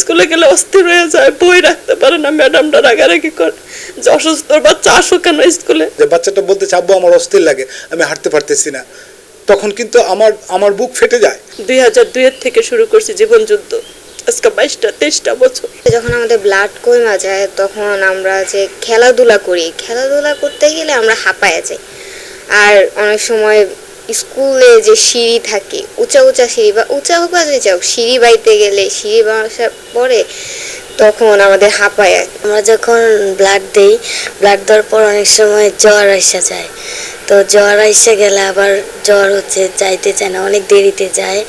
স্কুলে গেলে অস্থির হয়ে যায় বই রাখতে পারে না ম্যাডামটা রাগারাগি করে। যে অসুস্থ বাচ্চা আসো কেন স্কুলে? যে বাচ্চাটা বলতে চাবো আমার অস্থির লাগে আমি হাঁটতে পারতেছি না। তখন কিন্তু আমার আমার বুক ফেটে যায়। দুই হাজার দুইয়ের থেকে শুরু করছি জীবন যুদ্ধ আজকে বাইশটা তেইশটা বছর। যখন আমাদের ব্লাড কমে যায় তখন আমরা যে খেলাধুলা করি খেলাধুলা করতে গেলে আমরা হাঁপায়ে যাই। আর অনেক সময় স্কুলে যে সিঁড়ি থাকে, উঁচা উঁচা সিঁড়ি বা উঁচা হোক বা হোক সিঁড়ি বাইতে গেলে, সিঁড়ি বাসার পরে তখন আমাদের হাঁপায় আমরা যখন ব্লাড দেই ব্লাড দেওয়ার পর অনেক সময় জ্বর এসে যায়। তো জ্বর এসে গেলে আবার জ্বর হচ্ছে, যাইতে চায় না, অনেক দেরিতে যায়।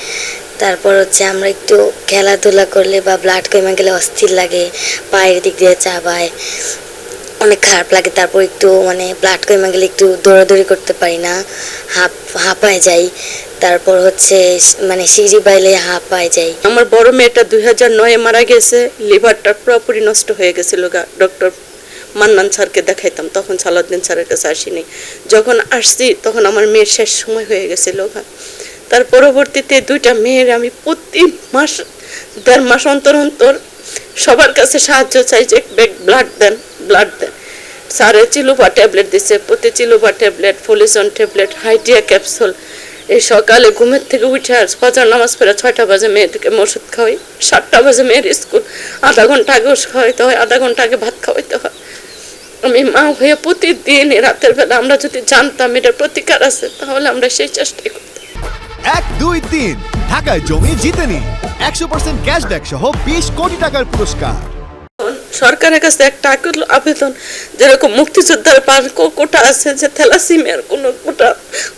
তারপর হচ্ছে আমরা একটু খেলাধুলা করলে বা ব্লাড কমে গেলে অস্থির লাগে, পায়ের দিক দিয়ে চাবায়, অনেক খারাপ লাগে। তারপর একটু মানে ব্লাড কমে গেলে একটু দৌড়াদৌড়ি করতে পারি না, হাঁপ হাঁপায় যাই। তারপর হচ্ছে মানে সিঁড়ি বাইলে হাঁপায় যাই। আমার বড় মেয়েটা দুই হাজার নয়ে মারা গেছে, লিভারটা পুরোপুরি নষ্ট হয়ে গেছিল ডক্টর মান্নান স্যারকে দেখাইতাম, তখন সালাউদ্দিন স্যারের কাছে আসিনি। যখন আসছি, তখন আমার মেয়ের শেষ সময় হয়ে গেছিল তার পরবর্তীতে দুইটা মেয়ের আমি প্রতি মাস, দেড় মাস অন্তর অন্তর সবার কাছে সাহায্য চাই যে ব্লাড দেন ব্লাড দেন। স্যারে চিলুপা ট্যাবলেট দিছে, প্রতি চিলুপা ট্যাবলেট ফলিসন ট্যাবলেট, হাইডিয়া ক্যাপসুল। এই সকালে ঘুমের থেকে উঠে আর ফজর নামাজ পড়ে ছয়টা বাজে মেয়েদেরকে ওষুধ খাওয়াই, সাতটা বাজে মেয়ের স্কুল। আধা ঘণ্টা আগে খাওয়াইতে হয়, আধা ঘণ্টা আগে ভাত খাওয়াইতে হয়। আমি মা হয়ে প্রতিদিন রাতের বেলা আমরা যদি জানতাম এটার প্রতিকার আছে, তাহলে আমরা সেই চেষ্টাই করতাম। এক, দুই, তিন। ঢাকায় জমি জিতে নিন। একশো পার্সেন্ট ক্যাশব্যাক সহ বিশ কোটি টাকার পুরস্কার। সরকারের কাছে একটা আবেদন, যেরকম মুক্তিযোদ্ধার পার কোটা আছে, যে থ্যালাসিমিয়ার কোনো কোটা,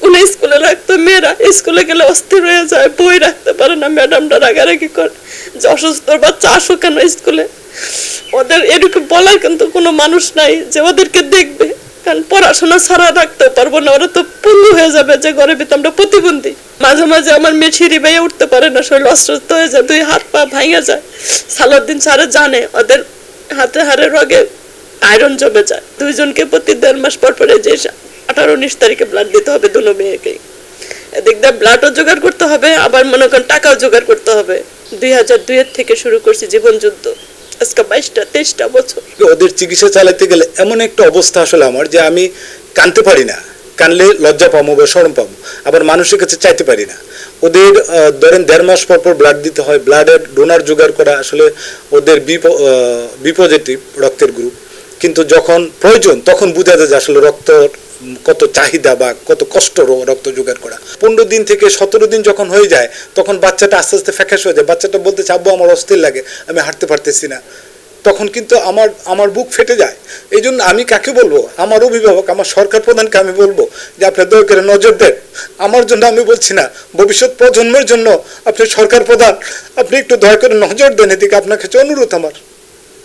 কোনো স্কুলে রাখতো মেয়েরা, স্কুলে গেলে অস্থির হয়ে যায়, বই রাখতে পারে না ম্যাডামটা রাগারাগি করে, যে অসুস্থ বাচ্চা আসো কেন স্কুলে? ওদের এরকম বলার কিন্তু কোনো মানুষ নাই, যে ওদেরকে দেখবে, কারণ পড়াশোনা ছাড়া রাখতে পারব না, ওরা তো পঙ্গু হয়ে যাবে, যে ঘরে ভিতরে আমরা প্রতিবন্ধী। মাঝে মাঝে আমার মেয়ে সিঁড়ি বেয়ে উঠতে পারে না, শরীর অসুস্থ হয়ে যায়, দুই হাত পা ভাঙে যায়। সালাউদ্দিন স্যারে জানে, ওদের হাতে হাড়ে রগে আয়রন জমে যায়। দুইজনকে প্রতি দেড় মাস পর পরে যে আঠারো উনিশ তারিখে ব্লাড দিতে হবে দুনো মেয়েকেই। এদিক দিয়ে ব্লাডও জোগাড় করতে হবে, আবার মনে করেন টাকাও জোগাড় করতে হবে। দুই হাজার দুইয়ের থেকে শুরু করছি জীবন যুদ্ধ। আজকে বাইশটা, তেইশটা বছর। ওদের চিকিৎসা চালাতে গেলে এমন একটা অবস্থা আসলে আমার যে আমি কানতে পারি না। কানলে লজ্জা পাবো, বা সরম পাবো। আবার মানুষের কাছে চাইতে পারি না। ওদের ধরেন দেড় মাস পর পর ব্লাড দিতে হয় ব্লাডের ডোনার জোগাড় করা আসলে ওদের বি পজিটিভ রক্তের গ্রুপ কিন্তু যখন প্রয়োজন, তখন বোঝা যায় যে আসলে রক্ত, কত চাহিদা বা কত কষ্ট রক্ত জোগাড় করা। পনেরো দিন থেকে সতেরো দিন যখন হয়ে যায়, তখন বাচ্চাটা আস্তে আস্তে ফ্যাকাশ হয়ে যায়। বাচ্চাটা বলতে চাবো আমার অস্থির লাগে, আমি হাঁটতে পারতেছি না। তখন কিন্তু আমার আমার বুক ফেটে যায়। এই জন্য আমি কাকে বলব? আমার অভিভাবক, আমার সরকার প্রধানকে আমি বলব যে আপনার দয়া করে নজর দেন। আমার জন্য আমি বলছি না, ভবিষ্যৎ প্রজন্মের জন্য আপনি সরকার প্রধান, আপনি একটু দয়া করে নজর দেন। এদিকে আপনার কাছে অনুরোধ আমার।